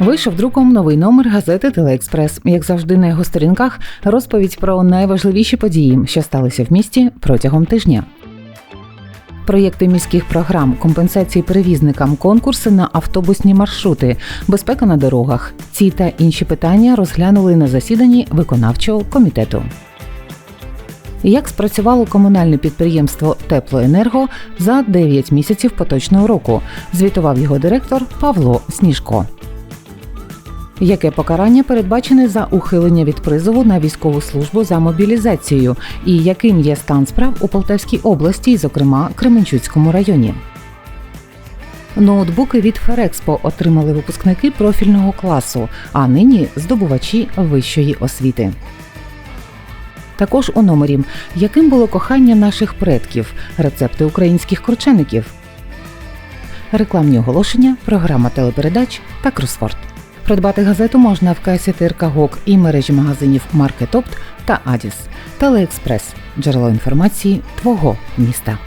Вийшов друком новий номер газети Телеекспрес. Як завжди, на його сторінках розповідь про найважливіші події, що сталися в місті протягом тижня. Проєкти міських програм, компенсації перевізникам, конкурси на автобусні маршрути, безпека на дорогах. Ці та інші питання розглянули на засіданні виконавчого комітету. Як спрацювало комунальне підприємство Теплоенерго за 9 місяців поточного року, звітував його директор Павло Сніжко. Яке покарання передбачене за ухилення від призову на військову службу за мобілізацією, і яким є стан справ у Полтавській області, зокрема Кременчуцькому районі? Ноутбуки від Ферекспо отримали випускники профільного класу, а нині здобувачі вищої освіти. Також у номері яким було кохання наших предків, рецепти українських кручеників, рекламні оголошення, програма телепередач та кросфорд. Придбати газету можна в касі ТРК ГОК і мережі магазинів Маркетопт та Адіс. Телеекспрес джерело інформації твого міста.